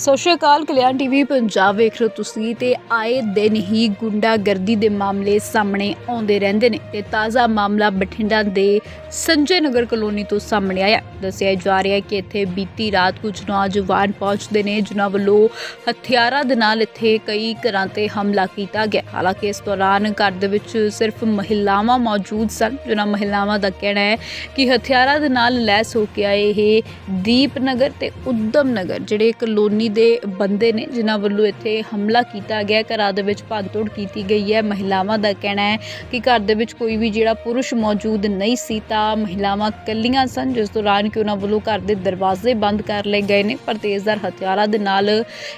ਸਤਿ ਸ਼੍ਰੀ ਅਕਾਲ, ਕਲਿਆਣ ਟੀਵੀ ਪੰਜਾਬ ਵੇਖ ਰਹੇ ਹੋ ਤੁਸੀਂ ਤੇ ਆਏ ਦਿਨ ਹੀ ਗੁੰਡਾਗਰਦੀ ਦੇ ਮਾਮਲੇ ਸਾਹਮਣੇ ਆਉਂਦੇ ਰਹਿੰਦੇ ਨੇ ਤੇ ਤਾਜ਼ਾ ਮਾਮਲਾ ਬਠਿੰਡਾ ਦੇ ਸੰਜੇ ਨਗਰ ਕਲੋਨੀ ਤੋਂ ਸਾਹਮਣੇ ਆਇਆ। ਦੱਸਿਆ ਜਾ ਰਿਹਾ ਹੈ ਕਿ ਇੱਥੇ ਬੀਤੀ ਰਾਤ ਕੁਝ ਨੌਜਵਾਨ ਪਹੁੰਚਦੇ ਨੇ, ਜਿਨ੍ਹਾਂ ਵੱਲੋਂ ਹਥਿਆਰਾਂ ਦੇ ਨਾਲ ਇੱਥੇ ਕਈ ਘਰਾਂ ਤੇ ਹਮਲਾ ਕੀਤਾ ਗਿਆ। ਹਾਲਾਂਕਿ ਇਸ ਦੌਰਾਨ ਘਰ ਦੇ ਵਿੱਚ ਸਿਰਫ ਮਹਿਲਾਵਾਂ ਮੌਜੂਦ ਸਨ, ਜਿਨ੍ਹਾਂ ਮਹਿਲਾਵਾਂ ਦਾ ਕਹਿਣਾ ਹੈ ਕਿ ਹਥਿਆਰਾਂ ਦੇ ਨਾਲ ਲੈਸ ਹੋ ਕੇ ਆਏ ਇਹ ਦੀਪਨਗਰ ਤੇ ਉਦਮ ਨਗਰ, ਜਿਹੜੇ ਕਲੋਨੀ ਦੇ ਬੰਦੇ ਨੇ, ਜਿਨ੍ਹਾਂ ਵੱਲੋਂ ਇੱਥੇ ਹਮਲਾ ਕੀਤਾ ਗਿਆ ਘਰਾਂ ਦੇ ਵਿੱਚ ਭੰਨਤੋੜ ਕੀਤੀ ਗਈ ਹੈ। ਮਹਿਲਾਵਾਂ ਦਾ ਕਹਿਣਾ ਹੈ ਕਿ ਘਰ ਦੇ ਵਿੱਚ ਕੋਈ ਵੀ ਜਿਹੜਾ ਪੁਰਸ਼ ਮੌਜੂਦ ਨਹੀਂ ਸੀ, ਤਾਂ ਮਹਿਲਾਵਾਂ ਇਕੱਲੀਆਂ ਸਨ, ਜਿਸ ਦੌਰਾਨ ਕਿ ਉਹਨਾਂ ਵੱਲੋਂ ਘਰ ਦੇ ਦਰਵਾਜ਼ੇ ਬੰਦ ਕਰ ਲਏ ਗਏ ਨੇ। ਪਰ ਤੇਜ਼ਦਾਰ ਹਥਿਆਰਾਂ ਦੇ ਨਾਲ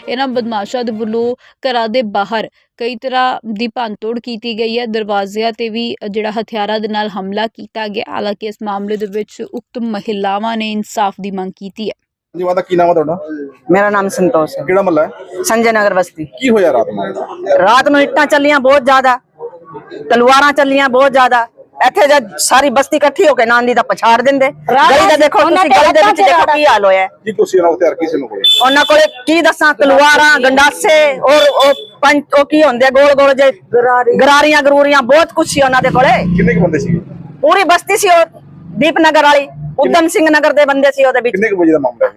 ਇਹਨਾਂ ਬਦਮਾਸ਼ਾਂ ਦੇ ਵੱਲੋਂ ਘਰਾਂ ਦੇ ਬਾਹਰ ਕਈ ਤਰ੍ਹਾਂ ਦੀ ਭੰਨਤੋੜ ਕੀਤੀ ਗਈ ਹੈ। ਦਰਵਾਜ਼ਿਆਂ ਤੇ ਵੀ ਜਿਹੜਾ ਹਥਿਆਰਾਂ ਦੇ ਨਾਲ ਹਮਲਾ ਕੀਤਾ ਗਿਆ। ਹਾਲਾਂਕਿ ਇਸ ਮਾਮਲੇ ਦੇ ਵਿੱਚ ਉਕਤ ਮਹਿਲਾਵਾਂ ਨੇ ਇਨਸਾਫ ਦੀ ਮੰਗ ਕੀਤੀ ਹੈ। ਜੀ ਮਾਤਾ ਕੀ ਨਾਮ ਹੈ ਤੁਹਾਡਾ? ਮੇਰਾ ਨਾਮ ਸੰਤੋਸ਼ ਹੈ। ਕਿਹੜਾ ਮੱਲਾ ਹੈ? ਸੰਜੇ ਨਗਰ ਬਸਤੀ। ਕੀ ਹੋਇਆ ਰਾਤ ਨੂੰ? ਰਾਤ ਨੂੰ ਇੱਟਾਂ ਚੱਲੀਆਂ ਬਹੁਤ ਜ਼ਿਆਦਾ ਤਲਵਾਰਾਂ ਚੱਲੀਆਂ ਬਹੁਤ ਜ਼ਿਆਦਾ। ਇੱਥੇ ਜਦ ਸਾਰੀ ਬਸਤੀ ਇਕੱਠੀ ਹੋ ਕੇ ਨਾਂਦੀ ਦਾ ਪਛਾੜ ਦਿੰਦੇ। ਗਲੀ ਦਾ ਦੇਖੋ ਤੁਸੀਂ ਗਲੀ ਦੇ ਵਿੱਚ ਦੇਖੋ ਕੀ ਹਾਲ ਹੋਇਆ। ਕੀ ਤੁਸੀਂ ਉਹਨਾਂ ਉੱਤੇ ਹਰ ਕਿਸੇ ਨੂੰ ਕੋਲੇ ਉਹਨਾਂ ਕੋਲੇ ਕੀ ਦੱਸਾਂ ਤਲਵਾਰਾਂ ਗੰਡਾਸੇ ਔਰ ਉਹ ਪੰਜ ਉਹ ਕੀ ਹੁੰਦੇ ਗੋਲ ਗੋਲ ਜੇ ਗਰਾਰੀਆਂ ਗਰੂਰੀਆਂ ਬਹੁਤ ਕੁਝ ਸੀ ਉਹਨਾਂ ਦੇ ਕੋਲੇ। ਕਿੰਨੇ ਕੁ ਬੰਦੇ ਸੀਗੇ? ਪੂਰੀ ਬਸਤੀ ਸੀ ਉਹ ਦੀਪਨਗਰ ਵਾਲੀ। ਉਦਮ ਸਿੰਘ ਨਗਰ ਦੇ ਬੰਦੇ ਸੀ ਉਹਦੇ ਵਿੱਚ। ਕਿੰਨੇ ਕੁ ਵਜੇ ਦਾ ਮਾਮਲਾ ਹੈ?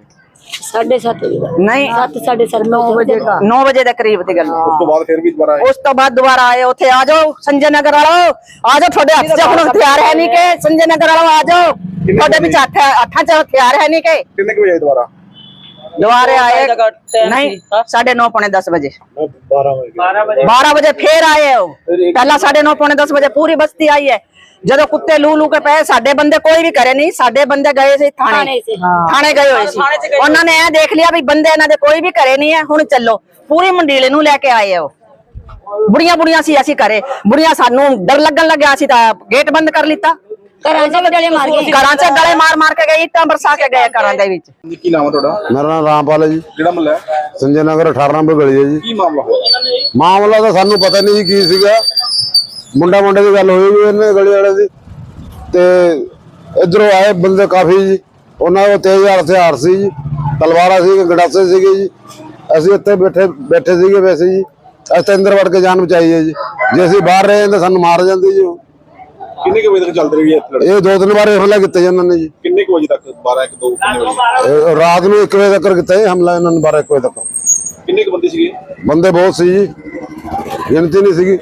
ਸਾਢੇ ਸੱਤ ਨਹੀਂ। ਸੱਤ ਸਾਢੇ ਸੱਤ ਨੌ ਵਜੇ ਦਾ। 9 ਵਜੇ ਦੇ ਕਰੀਬ ਦੀ ਗੱਲ। ਹੈ। ਉਸ ਤੋਂ ਬਾਅਦ ਫਿਰ ਵੀ ਦੁਬਾਰਾ ਆਏ? ਉਸ ਤੋਂ ਬਾਅਦ ਦੁਬਾਰਾ ਆਏ ਉੱਥੇ ਆ ਜਾਓ ਸੰਜੇ ਨਗਰ ਵਾਲੋ। ਆ ਜਾਓ ਤੁਹਾਡੇ ਹੱਥ 'ਚ ਹੁਣ ਹਥਿਆਰ ਹੈ ਨਹੀਂ ਕਿ? ਸੰਜੇ ਨਗਰ ਵਾਲੋ ਆ ਜਾਓ। ਤੁਹਾਡੇ ਵਿੱਚ ਹੱਥ ਹੱਥਾਂ 'ਚ ਹਥਿਆਰ ਹੈ ਨਹੀਂ ਕਿ? ਕਿੰਨੇ ਕੁ ਵਜੇ ਆਏ ਦੁਬਾਰਾ? ਦੁਬਾਰੇ ਆਏ। ਨਹੀਂ 9:30 ਪੌਣੇ 10 ਵਜੇ। 12 ਵਜੇ। 12 ਵਜੇ। ਫੇਰ ਆਏ ਹੋ। ਪਹਿਲਾਂ 9:30 ਪੌਣੇ 10 ਵਜੇ ਪੂਰੀ ਬਸਤੀ ਆਈ ਹੈ। ਜਦੋਂ ਕੁੱਤੇ ਲੂ ਲੂ ਕੇ ਪਏ ਸਾਡੇ ਬੰਦੇ ਕੋਈ ਵੀ ਕਰੇ ਨਹੀਂ ਸਾਡੇ ਬੰਦੇ ਗਏ ਸੀ ਥਾਣੇ। ਥਾਣੇ ਸੀ। ਥਾਣੇ ਗਏ ਹੋਏ ਸੀ। ਉਹਨਾਂ ਨੇ ਇਹ ਦੇਖ ਲਿਆ ਵੀ ਬੰਦੇ ਇਹਨਾਂ ਦੇ ਕੋਈ ਵੀ ਘਰੇ ਨਹੀਂ ਹੈ ਹੁਣ ਚੱਲੋ। ਪੂਰੀ ਮੰਡੀਲੇ ਨੂੰ ਲੈ ਕੇ ਆਏ ਹੋ ਬੁੜੀਆਂ ਬੁੜੀਆਂ ਸੀ ਅਸੀਂ ਘਰੇ। ਬੁੜੀਆਂ ਸਾਨੂੰ ਡਰ ਲੱਗਣ ਲੱਗਿਆ ਸੀ ਤਾਂ ਗੇਟ ਬੰਦ ਕਰ ਲਿੱਤਾ। ਘਰਾਂ 'ਚ ਗਲੇ ਮਾਰ ਗਏ। ਘਰਾਂ 'ਚ ਗਲੇ ਮਾਰ ਮਾਰ ਕੇ ਗਏ ਇੱਟਾਂ ਬਰਸਾ ਕੇ ਗਏ ਘਰਾਂ ਦੇ ਵਿੱਚ। ਕੀ ਨਾਮ ਤੁਹਾਡਾ? ਮੇਰਾ ਨਾਮ ਰਾਮਪਾਲ ਹੈ ਜੀ। ਕਿਹੜਾ ਮੱਲਾ ਹੈ? ਸੰਜੇ ਨਗਰ 18 ਨੰਬਰ ਗਲੀ ਹੈ ਜੀ। ਕੀ ਮਾਮਲਾ ਹੋਇਆ? ਮਾਮਲਾ ਤਾਂ ਸਾਨੂੰ ਪਤਾ ਨਹੀਂ ਜੀ ਕੀ ਸੀਗਾ। ਮੁੰਡਾ ਮੁੰਡੇ ਦੀ ਗੱਲ ਹੋਈ ਵੀ ਇਹਨੇ ਗਲੀ ਵਾਲੇ ਦੀ। ਤੇ ਇਧਰੋਂ ਆਏ ਬੰਦੇ ਕਾਫੀ ਜੀ। ਉਹਨਾਂ ਕੋਲ ਤੇਜ਼ ਹਥਿਆਰ ਸੀ ਜੀ। ਤਲਵਾਰਾਂ ਸੀ ਗੜਾਸੇ ਸੀਗੇ ਜੀ। ਅਸੀਂ ਇੱਥੇ ਬੈਠੇ ਬੈਠੇ ਸੀਗੇ ਵੈਸੇ ਜੀ। ਅਸੀਂ ਅੰਦਰ ਵੜ ਕੇ ਜਾਨ ਬਚਾਈ ਹੈ ਜੀ। ਜੇ ਅਸੀਂ ਬਾਹਰ ਰਹੇ ਤਾਂ ਸਾਨੂੰ ਮਾਰ ਜਾਂਦੇ ਜੀ ਉਹ। ਕਿੰਨੇ ਕੁ ਵਜੇ ਤੱਕ ਚੱਲਦੀ ਰਹੀ ਹੈ ਇਹ ਲੜਾਈ? ਇਹ ਦੋ ਤਿੰਨ ਵਾਰ ਹਮਲਾ ਕੀਤਾ ਜੀ ਇਹਨਾਂ ਨੇ ਜੀ। ਕਿੰਨੇ ਕੁ ਵਜੇ ਤੱਕ? 12 1 2 ਕਿੰਨੇ ਵਜੇ? ਇਹ ਰਾਤ ਨੂੰ 1 ਵਜੇ ਤੱਕ ਕੀਤਾ ਜੀ ਹਮਲਾ ਇਹਨਾਂ ਨੇ 12 1 ਵਜੇ ਤੱਕ। ਕਿੰਨੇ ਕੁ ਬੰਦੇ ਸੀਗੇ? ਬੰਦੇ ਬਹੁਤ ਸੀ ਜੀ। ਗਿਣਤੀ ਨਹੀਂ ਸੀਗੀ।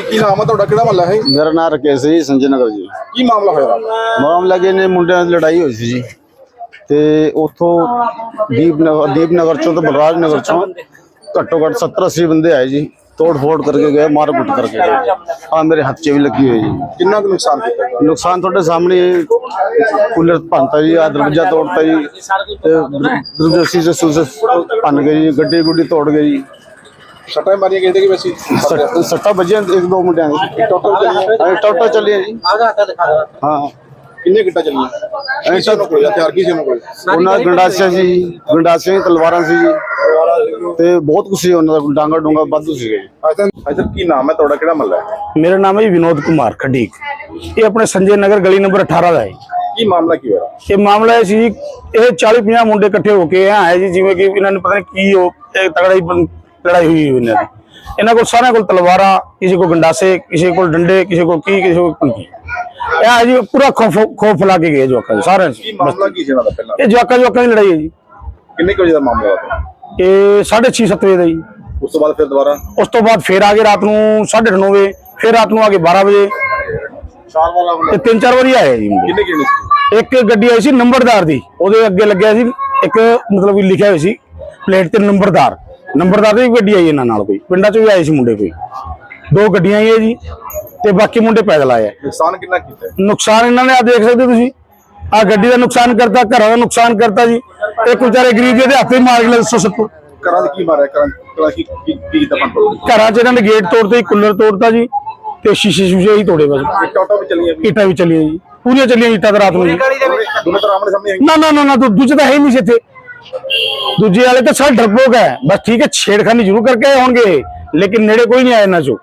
ਕੀ ਨਾਮ ਹੈ ਤੁਹਾਡਾ? ਕਿਹੜਾ ਮੱਲਾ ਹੈ? ਮੇਰਾ ਨਾਮ ਰਕੇਸ਼ ਜੀ ਸੰਜੇ ਨਗਰ ਜੀ। ਕੀ ਮਾਮਲਾ ਹੋਇਆ? ਮਾਮਲਾ ਕਿ ਨੇ ਮੁੰਡਿਆਂ ਦੀ ਲੜਾਈ ਹੋਈ ਸੀ ਜੀ। ਤੇ ਉਥੋਂ ਦੀਪ ਨਗਰ ਦੀਪ ਨਗਰ ਚੋਂ ਤੇ ਬਲਰਾਜ ਨਗਰ ਚੋਂ ਘੱਟੋ ਘੱਟ 70 80 ਬੰਦੇ ਆਏ ਜੀ। ਤੋੜ ਫੋੜ ਕਰਕੇ ਗਏ ਮਾਰ ਕੁੱਟ ਕਰਕੇ ਗਏ। ਆ ਮੇਰੇ ਹੱਥ 'ਚ ਵੀ ਲੱਗੀ ਹੋਈ ਜੀ। ਕਿੰਨਾ ਕੁ ਨੁਕਸਾਨ ਕੀਤਾ? ਨੁਕਸਾਨ ਤੁਹਾਡੇ ਸਾਹਮਣੇ ਕੂਲਰ ਭੰਨਤਾ ਜੀ ਆ ਦਰਵਾਜ਼ਾ ਤੋੜਤਾ ਜੀ। ਤੇ ਦਰਵਾਜ਼ੇ ਸੀਸੇ ਸੂਸੇ ਭੰਨ ਗਏ ਜੀ ਗੱਡੀ ਗੁੱਡੀ ਤੋੜ ਗਈ ਜੀ। ਸੱਟਾਂ ਮਾਰੀਆਂ ਗਏ ਤੇ ਕਿ ਵੈਸੀ ਸੱਟ- ਸੱਟਾਂ ਵੱਜੀਆਂ ਇੱਕ ਦੋ ਮੁੰਡਿਆਂ ਦੇ। ਟੋਟਲ ਟੋਟਲ ਚੱਲੀਆਂ ਜੀ। ਹਾਂ। ਕਿੰਨੇ ਗਿੱਟਾ ਚੱਲੀਆਂ? ਐਂ ਸਾਨੂੰ ਕੋਲ ਹਥਿਆਰ ਕੀ ਸੀ ਉਹਨਾਂ ਕੋਲ ਉਹਨਾਂ ਗੰਡਾਸਿਆ ਸੀ ਗੰਡਾਸਿਆਂ ਤਲਵਾਰਾਂ ਸੀ ਜੀ। ਤੇ ਬਹੁਤ ਕੁਛ ਸੀ ਉਹਨਾਂ ਦਾ ਡਾਂਗਾ ਡੂੰਗਾ ਵਾਧੂ ਸੀਗੇ ਜੀ। ਅੱਛਾ ਅੱਛਾ ਕੀ ਨਾਮ ਹੈ ਤੁਹਾਡਾ? ਕਿਹੜਾ ਮੱਲਾ ਹੈ? ਮੇਰਾ ਨਾਮ ਹੈ ਜੀ ਵਿਨੋਦ ਕੁਮਾਰ ਖੱਡੀਕ। ਇਹ ਆਪਣੇ ਸੰਜੇ ਨਗਰ ਗਲੀ ਨੰਬਰ 18 ਦਾ ਹੈ। ਕੀ ਮਾਮਲਾ ਕੀ ਹੋਇਆ? ਇਹ ਮਾਮਲਾ ਇਹ ਸੀ ਜੀ, ਇਹ 40 50 ਮੁੰਡੇ ਇਕੱਠੇ ਹੋ ਕੇ ਆਏ ਜੀ ਜਿਵੇਂ ਕਿ ਇਹਨਾਂ ਨੂੰ ਪਤਾ ਨਹੀਂ ਕੀ ਉਹ ਇਹ ਤਗੜਾ ਹੀ ਬੰ- ਲੜਾਈ ਹੋਈ ਹੋਈ ਇਹਨਾਂ ਦੀ। ਇਹਨਾਂ ਕੋਲ ਸਾਰਿਆਂ ਕੋਲ ਤਲਵਾਰਾਂ ਕਿਸੇ ਕੋਲ ਗੰਡਾਸੇ ਕਿਸੇ ਕੋਲ ਡੰਡੇ ਕਿਸੇ ਕੋਲ ਕੀ ਕਿਸੇ ਕੋਲ ਕੀ ਇਹ ਆ ਜੀ ਪੂਰਾ ਖੋਫ ਖੋਫ ਲਾ ਕੇ ਗਏ ਜਵਾਕਾਂ ਦੇ ਸਾਰਿਆਂ ਕੀ ਮਾਮਲਾ ਕੀ ਦਾ ਪਹਿਲਾਂ? ਇਹ ਜਵਾਕਾਂ ਜਵਾਕਾਂ ਦੀ ਲੜਾਈ ਹੈ ਜੀ। ਕਿੰਨੇ ਕੁ ਵਜੇ ਦਾ ਮਾਮਲਾ ਹੋਇਆ ਇਹ 6:30 7 ਵਜੇ ਦਾ ਜੀ। ਉਸ ਤੋਂ ਬਾਅਦ ਫਿਰ ਦੁਬਾਰਾ? ਉਸ ਤੋਂ ਬਾਅਦ ਫੇਰ ਆ ਗਏ ਰਾਤ ਨੂੰ 9:30 ਵਜੇ ਫਿਰ ਰਾਤ ਨੂੰ ਆ ਕੇ 12 ਵਜੇ। ਚਾਰ ਵਾਲਾ ਤੇ ਤਿੰਨ ਚਾਰ ਵਾਰੀ ਆਏ ਜੀ ਮੁੰਡੇ। ਕਿੰਨੇ ਕਿੰਨੇ ਇੱਕ ਗੱਡੀ ਆਈ ਸੀ ਨੰਬਰਦਾਰ ਦੀ ਉਹਦੇ ਅੱਗੇ ਲੱਗਿਆ ਸੀ ਇੱਕ ਮਤਲਬ ਕਿ ਲਿਖਿਆ ਹੋਇਆ ਸੀ ਪਲੇਟ ਤੇ ਨੰਬਰਦਾਰ। ਨੰਬਰਦਾਰ ਦੀ ਵੀ ਗੱਡੀ ਆਈ ਇਹਨਾਂ ਨਾਲ ਕੋਈ ਪਿੰਡਾਂ ਚੋਂ ਵੀ ਆਏ ਸੀ ਮੁੰਡੇ ਕੋਈ। ਦੋ ਗੱਡੀਆਂ ਆਈਆਂ ਜੀ ਤੇ ਬਾਕੀ ਮੁੰਡੇ ਪੈਦਲ ਆਏ ਆ। ਨੁਕਸਾਨ ਕਿੰਨਾ ਕੀਤਾ? ਹੈ? ਨੁਕਸਾਨ ਇਹਨਾਂ ਨੇ ਆ ਦੇਖ ਸਕਦੇ ਹੋ ਤੁਸੀਂ ਆ ਗੱਡੀ ਦਾ ਨੁਕਸਾਨ ਕਰਤਾ ਘਰਾਂ ਦਾ ਨੁਕਸਾਨ ਕਰਤਾ ਜੀ। ਇੱਕ ਵਿਚਾਰੇ ਗਰੀਬ ਦੇ ਹੱਥੇ ਮਾਰ ਦੱਸੋ ਸੱਤੂ। ਘਰਾਂ ਦੇ ਕੀ ਮਾਰਿਆ ਘਰਾਂ ਘਰਾਂ ਕੀ ਕੀ ਘਰਾਂ 'ਚ ਇਹਨਾਂ ਨੇ ਗੇਟ ਤੋੜਤੇ ਕੂਲਰ ਤੋੜਤਾ ਜੀ ਤੇ ਸ਼ੀਸ਼ੇ ਸ਼ੂਸ਼ੇ ਹੀ ਤੋੜੇ ਬਸ। ਟੋਟੋ ਵੀ ਚੱਲੀਆਂ ਵੀ ਇੱਟਾਂ ਵੀ ਚੱਲੀਆਂ ਜੀ। ਪੂਰੀਆਂ ਚੱਲੀਆਂ ਇੱਟਾਂ ਤਾਂ ਰਾਤ ਨੂੰ ਜੀ। ਦੋਨੋਂ ਤਰ੍ਹਾਂ ਆਮਣੇ ਸਾਹਮਣੇ ਆਈ ਨਾ ਨਾ ਨਾ ਨਾ ਦੂ- ਦੂਜੇ ਤਾਂ ਹੈ ਹੀ ਨਹੀਂ ਸੀ ਇੱਥੇ। ਦੂਜੇ ਵਾਲੇ ਤਾਂ ਸਾਰੇ ਡਰਪੋਕ ਹੈ। ਬਸ ਠੀਕ ਹੈ ਛੇੜਖਾਨੀ ਜ਼ਰੂਰ ਕਰਕੇ ਆਏ ਹੋਣਗੇ। ਲੇਕਿਨ ਨੇੜੇ ਕੋਈ ਨਹੀਂ ਆਇਆ ਇਹਨਾਂ ਚੋਂ।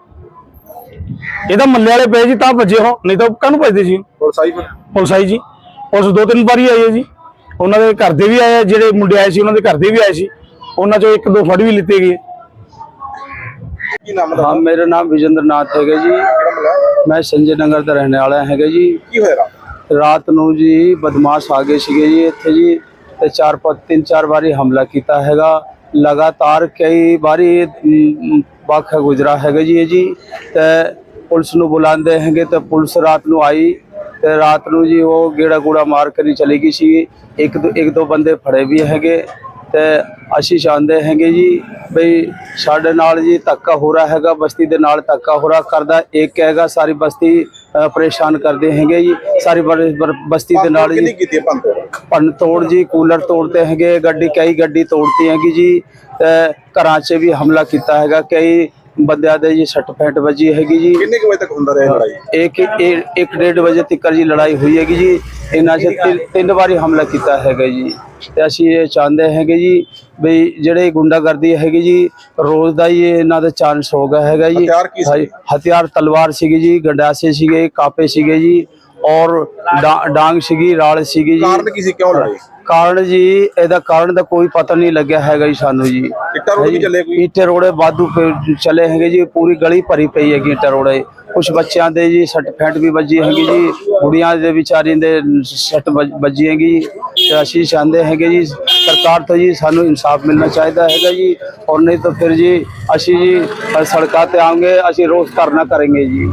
ਇਹ ਤਾਂ ਮੱਲੇ ਵਾਲੇ ਪਏ ਜੀ ਤਾਂ ਭੱਜੇ ਹੋ। ਨਹੀਂ ਤਾਂ ਕਾਹਨੂੰ ਭੱਜਦੇ ਫਿਰ? ਪੁਲਿਸ ਆਈ ਜੀ। ਪੁਲਿਸ ਦੋ ਤਿੰਨ ਵਾਰੀ ਆਈ ਹੈ ਜੀ। ਉਹਨਾਂ ਦੇ ਘਰ ਦੇ ਵੀ ਆਏ ਜਿਹੜੇ ਮੁੰਡੇ ਆਏ ਸੀ ਉਹਨਾਂ ਦੇ ਘਰ ਦੇ ਵੀ ਆਏ ਸੀ। ਉਹਨਾਂ ਚੋਂ ਇੱਕ ਦੋ ਫੜ ਵੀ ਲਿੱਤੇ ਗਏ। ਕੀ ਨਾਮ ਦਾ ਹਾਂ ਮੇਰਾ ਨਾਮ ਵਿਜੇਂਦਰ ਨਾਥ ਹੈਗਾ ਜੀ। ਮੈਂ ਸੰਜੇ ਨਗਰ ਦਾ ਰਹਿਣ ਵਾਲਾ ਹੈਗਾ ਜੀ। ਕੀ ਹੋਇਆ ਰਾਤ? ਰਾਤ ਨੂੰ ਜੀ ਬਦਮਾਸ਼ ਆ ਗਏ ਸੀਗੇ ਜੀ ਇੱਥੇ ਜੀ। ਤੇ ਚਾਰ ਪੰਜ ਤਿੰਨ ਚਾਰ ਵਾਰੀ ਹਮਲਾ ਕੀਤਾ ਹੈਗਾ। ਲਗਾਤਾਰ ਕਈ ਵਾਰੀ ਅਮ, ਗੁਜ਼ਰਾ ਹੈਗਾ ਜੀ ਇਹ ਜੀ। ਤੇ ਪੁਲਿਸ ਨੂੰ ਬੁਲਾਉਂਦੇ ਹੈਗੇ ਤੇ ਪੁਲਿਸ ਰਾਤ ਨੂੰ ਆਈ ਤੇ ਰਾਤ ਨੂੰ ਜੀ ਉਹ ਗੇੜਾ ਗੂੜਾ ਮਾਰ ਕੇ ਨਹੀਂ ਚਲੀ ਗਈ ਸੀ ਇੱਕ ਦੋ ਇੱਕ ਦੋ ਬੰਦੇ ਫੜੇ ਵੀ ਹੈਗੇ ਤੇ ਅਸੀਂ ਚਾਹੁੰਦੇ ਹੈਗੇ ਜੀ ਬਈ ਸਾਡੇ ਨਾਲ ਜੀ ਧੱਕਾ ਹੋ ਰਿਹਾ ਹੈਗਾ ਬਸਤੀ ਦੇ ਨਾਲ ਧੱਕਾ ਹੋ ਰਿਹਾ ਕਰਦਾ ਇੱਕ ਹੈਗਾ ਸਾਰੀ ਬਸਤੀ ਪਰੇਸ਼ਾਨ ਕਰਦੇ ਹੈਗੇ ਜੀ। ਸਾਰੀ ਬਰ- ਬਸਤੀ ਦੇ ਨਾਲ ਕਿੰਨੀ ਜੀ। ਕੀਤੀ ਹੈ ਭੰਨ ਤੋੜ? ਜੀ ਕੂਲਰ ਤੋੜਦੇ ਹੈਗੇ ਗੱਡੀ ਕਈ ਗੱਡੀ ਤੋੜਤੀ ਹੈਗੀ ਜੀ। ਤੇ ਘਰਾਂ 'ਚ ਵੀ ਹਮਲਾ ਕੀਤਾ ਹੈਗਾ ਕਈ ਬੰਦਿਆਂ ਦੇ ਜੀ ਸੱਟ ਫੈਂਟ ਵੱਜੀ ਹੈਗੀ ਜੀ। ਕਿੰਨੇ ਕੁ ਵਜੇ ਤੱਕ ਹੁੰਦਾ ਰਿਹਾ ਲੜਾਈ? ਇੱਕ ਇੱਕ- ਇੱਕ ਡੇਢ ਵਜੇ ਤੱਕ ਜੀ ਲੜਾਈ ਹੋਈ ਹੈਗੀ ਜੀ। ਇਹਨਾਂ 'ਚ ਤਿੰਨ- ਤਿੰਨ ਵਾਰੀ ਹਮਲਾ ਕੀਤਾ ਹੈਗਾ ਜੀ। ਤੇ ਅਸੀਂ ਇਹ ਚਾਹੁੰਦੇ ਹੈਗੇ ਜੀ ਵੀ ਜਿਹੜੇ ਗੁੰਡਾਗਰਦੀ ਹੈਗੀ ਜੀ ਰੋਜ਼ ਦਾ ਹੀ ਇਹਨਾਂ ਦਾ ਚਾਂਸ ਹੋ ਗਿਆ ਹੈਗਾ ਜੀ। ਹਥਿਆਰ ਕੀ ਸੀ? ਹਾਂਜੀ, ਹਥਿਆਰ ਤਲਵਾਰ ਸੀਗੀ ਜੀ ਗੰਡਾਸੇ ਸੀਗੇ ਕਾਪੇ ਸੀਗੇ ਜੀ ਔਰ ਡਾਂ- ਡਾਂਗ ਸੀਗੀ ਰਾਲ ਸੀਗੀ ਜੀ। ਕਾਰਨ ਕੀ ਸੀ? ਕਿਉਂ ਲੜਾਈ? ਕਾਰਨ ਜੀ ਇਹਦਾ ਕਾਰਨ ਦਾ ਕੋਈ ਪਤਾ ਨਹੀਂ ਲੱਗਿਆ ਹੈਗਾ ਜੀ ਸਾਨੂੰ ਜੀ। ਇੱਟਾਂ ਰੋਡ ਵੀ ਚੱਲੇ ਕੋਈ? ਇੱਟੇ ਰੋੜੇ ਵਾਧੂ ਪਏ- ਚੱਲੇ ਹੈਗੇ ਜੀ ਪੂਰੀ ਗਲੀ ਭਰੀ ਪਈ ਹੈਗੀ ਇੱਟਾਂ ਰੋੜੇ। ਕੁਝ ਬੱਚਿਆਂ ਦੇ ਜੀ ਸੱਟ ਫੈਂਟ ਵੀ ਵੱਜੀ ਹੈਗੀ ਜੀ ਕੁੜੀਆਂ ਦੇ ਵਿਚਾਰੀਆਂ ਦੇ ਸੱਟ ਵੱਜ- ਵੱਜੀ ਹੈਗੀ ਤੇ ਅਸੀਂ ਚਾਹੁੰਦੇ ਹੈਗੇ ਜੀ ਸਰਕਾਰ ਤੋਂ ਜੀ ਸਾਨੂੰ ਇਨਸਾਫ ਮਿਲਣਾ ਚਾਹੀਦਾ ਹੈਗਾ ਜੀ। ਔਰ ਨਹੀਂ ਤਾਂ ਫਿਰ ਜੀ ਅਸੀਂ ਜੀ ਸੜਕਾਂ ਤੇ ਆਵਾਂਗੇ ਅਸੀਂ ਰੋਸ ਕਰਨਾ ਕਰਾਂਗੇ ਜੀ।